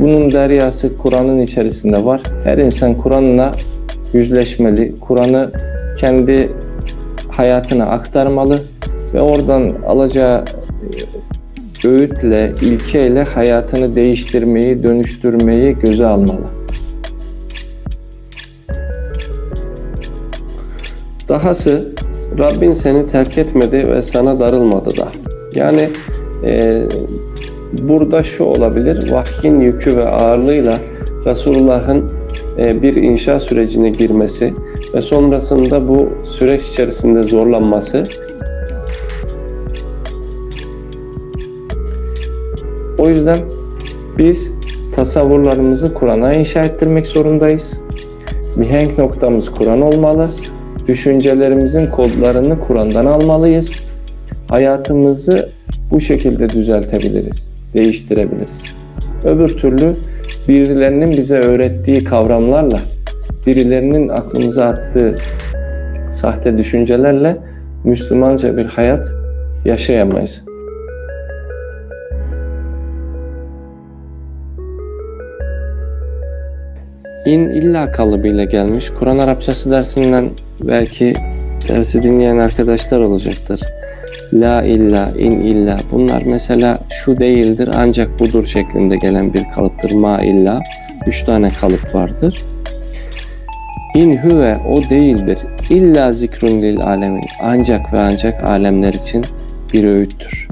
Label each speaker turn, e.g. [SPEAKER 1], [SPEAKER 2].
[SPEAKER 1] Bunun deryası Kur'an'ın içerisinde var. Her insan Kur'an'la yüzleşmeli. Kur'an'ı kendi hayatına aktarmalı ve oradan alacağı e, öğütle, ilkeyle hayatını değiştirmeyi, dönüştürmeyi göze almalı.
[SPEAKER 2] Dahası Rabbin seni terk etmedi ve sana darılmadı da. Yani e, burada şu olabilir, vahyin yükü ve ağırlığıyla Resulullah'ın e, bir inşa sürecine girmesi ve sonrasında bu süreç içerisinde zorlanması O yüzden biz tasavvurlarımızı Kur'an'a inşa ettirmek zorundayız. Mihenk noktamız Kur'an olmalı. Düşüncelerimizin kodlarını Kur'an'dan almalıyız. Hayatımızı bu şekilde düzeltebiliriz, değiştirebiliriz. Öbür türlü birilerinin bize öğrettiği kavramlarla, birilerinin aklımıza attığı sahte düşüncelerle Müslümanca bir hayat yaşayamayız.
[SPEAKER 1] İn illa kalıbıyla gelmiş. Kur'an Arapçası dersinden belki dersi dinleyen arkadaşlar olacaktır. La illa, in illa. Bunlar mesela şu değildir ancak budur şeklinde gelen bir kalıptır. Ma illa. Üç tane kalıp vardır. İn huve o değildir. İlla zikrun lil alemin. Ancak ve ancak alemler için bir öğüttür.